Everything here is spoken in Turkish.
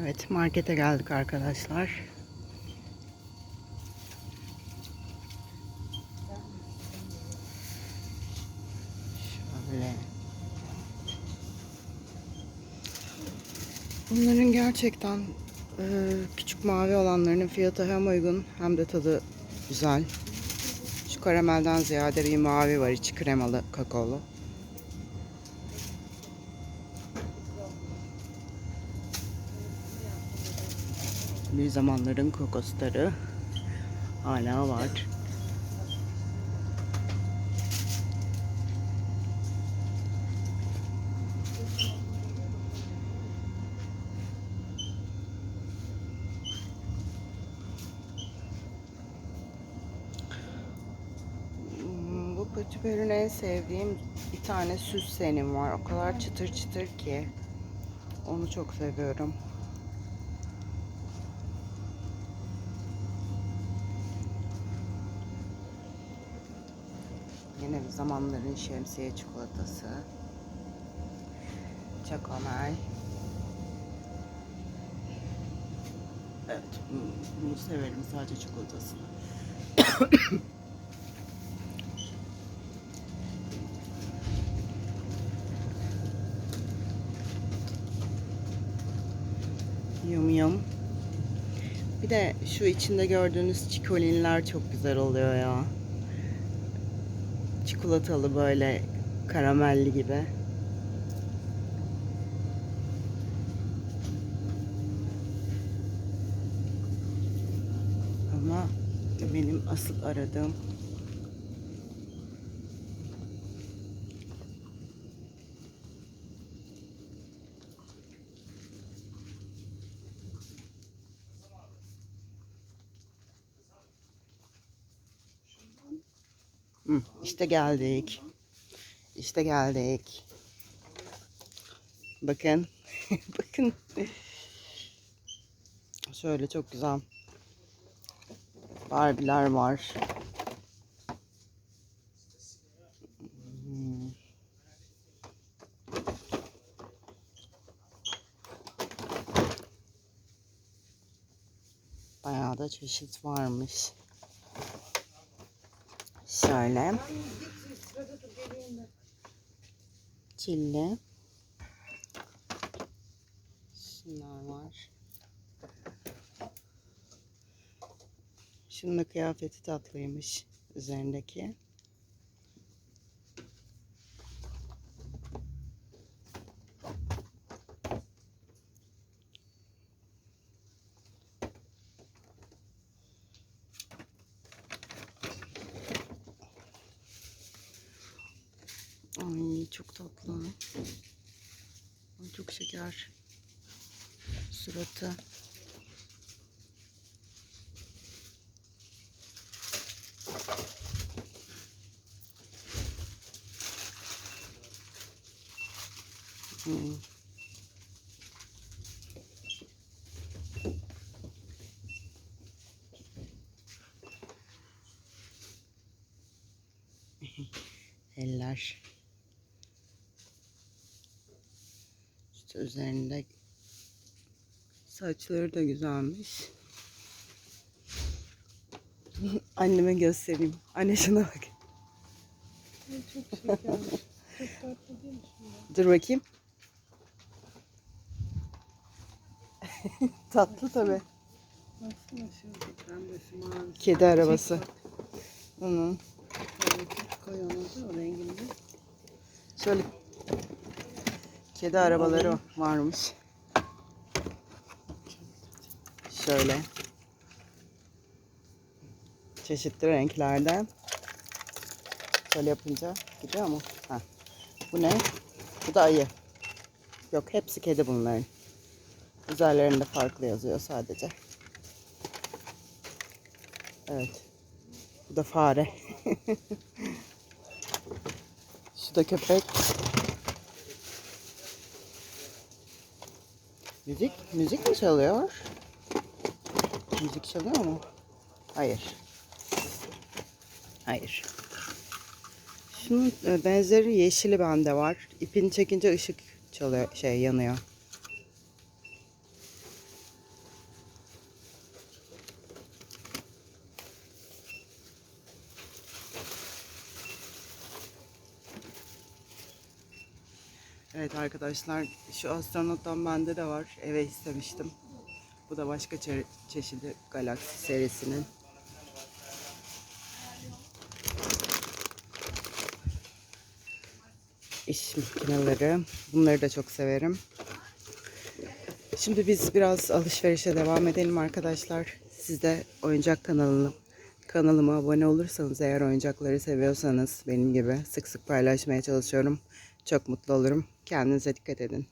Evet markete geldik arkadaşlar. Şöyle. Bunların gerçekten e, küçük mavi olanlarının fiyatı hem uygun hem de tadı güzel. Şu karamelden ziyade bir mavi var içi kremalı kakaolu. Bir zamanların kokosları hala var. Pötüberin en sevdiğim bir tane süs senim var. O kadar çıtır çıtır ki. Onu çok seviyorum. Yine zamanların şemsiye çikolatası. Çakomel. Evet, bu- bunu severim sadece çikolatasını. Yum yum. Bir de şu içinde gördüğünüz çikolinler çok güzel oluyor ya. Çikolatalı böyle karamelli gibi. Ama benim asıl aradığım Hı, işte geldik. İşte geldik. Bakın. Bakın. Şöyle çok güzel. Barbiler var. Bayağı da çeşit varmış. Şöyle. Çilli. Şunlar var. Şunun da kıyafeti tatlıymış üzerindeki. Ay çok tatlı. Ay, çok şeker. Suratı. Hmm. Eller. Üzerinde saçları da güzelmiş. Anneme göstereyim. Anne şuna bak. Çok şekermiş. Çok tatlı değil mi şimdi? Dur bakayım. Tatlı tabi. Kedi arabası. Hı. Evet, koy onu da o renginde. Şöyle kedi arabaları varmış. Şöyle. Çeşitli renklerde. Şöyle yapınca gidiyor mu? Ha. Bu ne? Bu da ayı. Yok hepsi kedi bunların. Üzerlerinde farklı yazıyor sadece. Evet. Bu da fare. Şu da köpek. Müzik, müzik mi çalıyor? Müzik çalıyor mu? Hayır. Hayır. Şunun e, benzeri yeşili bende var. İpini çekince ışık çalıyor, şey yanıyor. Evet arkadaşlar şu astronottan bende de var. Eve istemiştim. Bu da başka çe- çeşidi Galaxy serisinin. İş makineleri. Bunları da çok severim. Şimdi biz biraz alışverişe devam edelim arkadaşlar. Siz de oyuncak kanalını kanalıma abone olursanız eğer oyuncakları seviyorsanız benim gibi sık sık paylaşmaya çalışıyorum. Çok mutlu olurum. Kendinize dikkat edin.